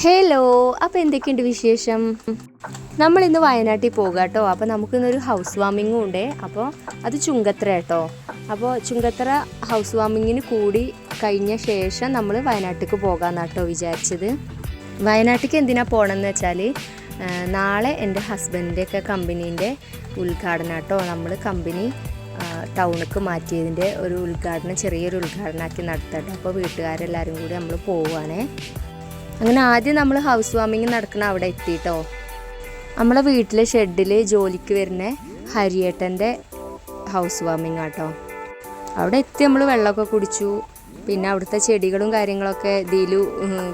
Hello അപ്പോൾ എന്തൊക്കെയുണ്ട് വിശേഷം? നമ്മൾ ഇന്ന് വയനാട്ടിൽ പോകാം കേട്ടോ അപ്പോൾ നമുക്കിന്നൊരു ഹൗസ് വാമിങ്ങും ഉണ്ട്. അപ്പോൾ അത് ചുങ്കത്തറ കേട്ടോ. അപ്പോൾ ചുങ്കത്ര ഹൗസ് വാമിങ്ങിന് കൂടി കഴിഞ്ഞ ശേഷം നമ്മൾ വയനാട്ടിലേക്ക് പോകാമെന്നാണ് കേട്ടോ വിചാരിച്ചത് വയനാട്ടിലേക്ക് എന്തിനാണ് പോകണമെന്ന് വെച്ചാൽ നാളെ എന്റെ ഹസ്ബൻഡിന്റെ ഒക്കെ കമ്പനീന്റെ ഉദ്ഘാടനം കേട്ടോ നമ്മൾ കമ്പനി ടൗണിലേക്ക് മാറ്റിയതിന്റെ ഒരു ഉദ്ഘാടനം ചെറിയൊരു ഉദ്ഘാടനമാക്കി നടത്തട്ടോ. അപ്പോൾ വീട്ടുകാരെല്ലാവരും കൂടി നമ്മൾ പോവുകയാണേ അങ്ങനെ ആദ്യം നമ്മൾ ഹൗസ് വാമിങ് നടക്കണ അവിടെ എത്തിയിട്ടോ നമ്മളെ വീട്ടിലെ ഷെഡിൽ ജോലിക്ക് വരുന്ന ഹരിയേട്ടന്റെ ഹൗസ് വാമിങ് ആട്ടോ. അവിടെ എത്തി നമ്മൾ വെള്ളമൊക്കെ കുടിച്ചു. പിന്നെ അവിടുത്തെ ചെടികളും കാര്യങ്ങളൊക്കെ ഇതിൽ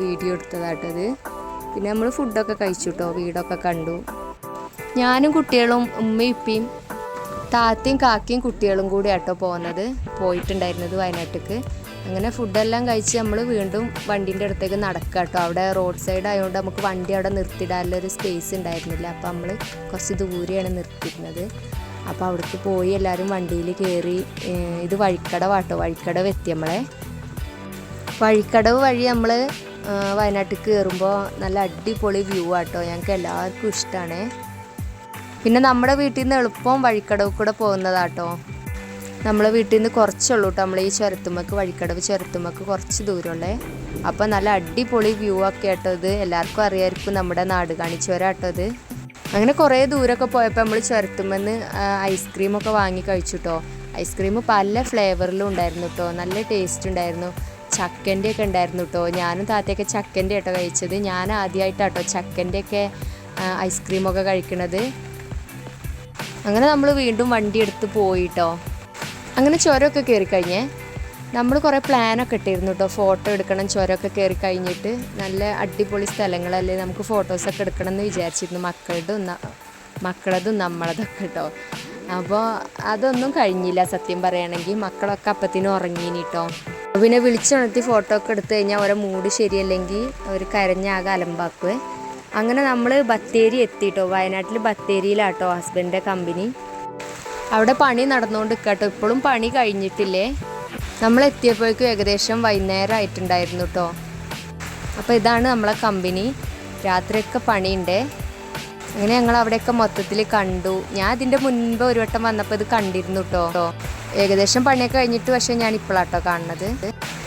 വീഡിയോ എടുത്തതാട്ടോ അത് പിന്നെ നമ്മൾ ഫുഡൊക്കെ കഴിച്ചു കേട്ടോ വീടൊക്കെ കണ്ടു. ഞാനും കുട്ടികളും ഉമ്മയും താത്തയും കാക്കയും കുട്ടികളും കൂടി ആട്ടോ പോകുന്നത് പോയിട്ടുണ്ടായിരുന്നത് വയനാട്ടിലേക്ക് അങ്ങനെ ഫുഡെല്ലാം കഴിച്ച് നമ്മൾ വീണ്ടും വണ്ടീന്റെ അടുത്തേക്ക് നടക്കുക കേട്ടോ. അവിടെ റോഡ് സൈഡ് ആയതുകൊണ്ട് നമുക്ക് വണ്ടി അവിടെ നിർത്തിയിടാനുള്ള ഒരു സ്പേസ് ഉണ്ടായിരുന്നില്ല. അപ്പോൾ നമ്മൾ കുറച്ച് ദൂരെയാണ് നിർത്തിയിരുന്നത്. അപ്പോൾ അവിടേക്ക് പോയി എല്ലാവരും വണ്ടിയിൽ കയറി ഇത് ഇത് വഴിക്കടവാട്ടോ വഴിക്കടവ് എത്തി നമ്മളെ. വഴിക്കടവ് വഴി നമ്മൾ വയനാട്ടിൽ കയറുമ്പോൾ നല്ല അടിപൊളി വ്യൂ ആട്ടോ. ഞങ്ങൾക്ക് എല്ലാവർക്കും ഇഷ്ടമാണ്. പിന്നെ നമ്മുടെ വീട്ടിൽ നിന്ന് എളുപ്പം വഴിക്കടവ് കൂടെ പോകുന്നതാട്ടോ. നമ്മളെ വീട്ടിൽ നിന്ന് കുറച്ചുള്ളൂ കേട്ടോ നമ്മൾ ഈ ചുരത്തുമ്മക്ക് വഴിക്കടവ് ചുരത്തുമ്മക്ക് കുറച്ച് ദൂരമുള്ളേ. അപ്പോൾ നല്ല അടിപൊളി വ്യൂ ഒക്കെ ആട്ടോ ഇത്. എല്ലാവർക്കും അറിയായിരിക്കും നമ്മുടെ നാട് കാണിച്ചവരാട്ടോ ഇത്. അങ്ങനെ കുറേ ദൂരമൊക്കെ പോയപ്പോൾ നമ്മൾ ചുരത്തുമെന്ന് ഐസ്ക്രീമൊക്കെ വാങ്ങി കഴിച്ചു കേട്ടോ ഐസ്ക്രീം പല ഫ്ലേവറിലും ഉണ്ടായിരുന്നു കേട്ടോ നല്ല ടേസ്റ്റ് ഉണ്ടായിരുന്നു. ചക്കന്റെ ഒക്കെ ഉണ്ടായിരുന്നു കേട്ടോ ഞാനും താത്തയൊക്കെ ചക്കന്റെ കേട്ടോ കഴിച്ചത്. ഞാൻ ആദ്യമായിട്ടാട്ടോ ചക്കന്റെ ഒക്കെ ഐസ്ക്രീമൊക്കെ കഴിക്കണത്. അങ്ങനെ നമ്മൾ വീണ്ടും വണ്ടി എടുത്ത് പോയിട്ടോ അങ്ങനെ ചുരമൊക്കെ കയറി കഴിഞ്ഞേ. നമ്മൾ കുറേ പ്ലാനൊക്കെ ഇട്ടിരുന്നു കേട്ടോ ഫോട്ടോ എടുക്കണം ചുരമൊക്കെ കയറി കഴിഞ്ഞിട്ട് നല്ല അടിപൊളി സ്ഥലങ്ങളല്ലേ നമുക്ക് ഫോട്ടോസൊക്കെ എടുക്കണം എന്ന് വിചാരിച്ചിരുന്നു. മക്കളുടെ മക്കളതും നമ്മളതൊക്കെ കേട്ടോ അപ്പോൾ അതൊന്നും കഴിഞ്ഞില്ല സത്യം പറയുകയാണെങ്കിൽ മക്കളൊക്കെ അപ്പത്തിനും ഉറങ്ങീനി കേട്ടോ പിന്നെ വിളിച്ചുണർത്തി ഫോട്ടോ ഒക്കെ എടുത്തു കഴിഞ്ഞാൽ ഓരോ മൂഡ് ശരിയല്ലെങ്കിൽ അവർ കരഞ്ഞാകെ അലമ്പാക്കുവേ. അങ്ങനെ നമ്മൾ ബത്തേരി എത്തിയിട്ടോ വയനാട്ടിൽ ബത്തേരിയിലാട്ടോ ഹസ്ബൻഡിന്റെ കമ്പനി അവിടെ പണി നടന്നുകൊണ്ട് കേട്ടോ. ഇപ്പോഴും പണി കഴിഞ്ഞിട്ടില്ലേ? നമ്മൾ എത്തിയപ്പോഴേക്കും ഏകദേശം വൈകുന്നേരം ആയിട്ടുണ്ടായിരുന്നു കേട്ടോ അപ്പോൾ ഇതാണ് നമ്മളെ കമ്പനി. രാത്രിയൊക്കെ പണിയുണ്ട്. അങ്ങനെ ഞങ്ങൾ അവിടെയൊക്കെ മൊത്തത്തിൽ കണ്ടു. ഞാൻ ഇതിന്റെ മുൻപ് ഒരു വട്ടം വന്നപ്പോൾ ഇത് കണ്ടിരുന്നു കേട്ടോ ഏകദേശം പണിയൊക്കെ കഴിഞ്ഞിട്ട് പക്ഷേ ഞാൻ ഇപ്പോഴാട്ടോ കാണുന്നത്.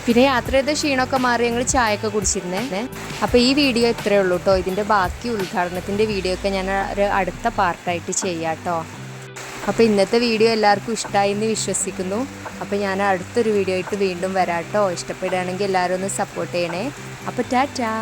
പിന്നെ യാത്ര ചെയ്ത ക്ഷീണമൊക്കെ മാറി ഞങ്ങൾ ചായയൊക്കെ കുടിച്ചിരുന്നേ. അപ്പോൾ ഈ വീഡിയോ ഇത്രയേ ഉള്ളൂ കേട്ടോ ഇതിന്റെ ബാക്കി ഉദ്ഘാടനത്തിന്റെ വീഡിയോ ഒക്കെ ഞാൻ ഒരു അടുത്ത പാർട്ടായിട്ട് ചെയ്യാം കേട്ടോ അപ്പോൾ ഇന്നത്തെ വീഡിയോ എല്ലാവർക്കും ഇഷ്ടമായി എന്ന് വിശ്വസിക്കുന്നു. അപ്പോൾ ഞാൻ അടുത്തൊരു വീഡിയോ ആയിട്ട് വീണ്ടും വരാട്ടോ. ഇഷ്ടപ്പെടുകയാണെങ്കിൽ എല്ലാവരും ഒന്ന് സപ്പോർട്ട് ചെയ്യണേ. അപ്പോൾ ടാറ്റാ.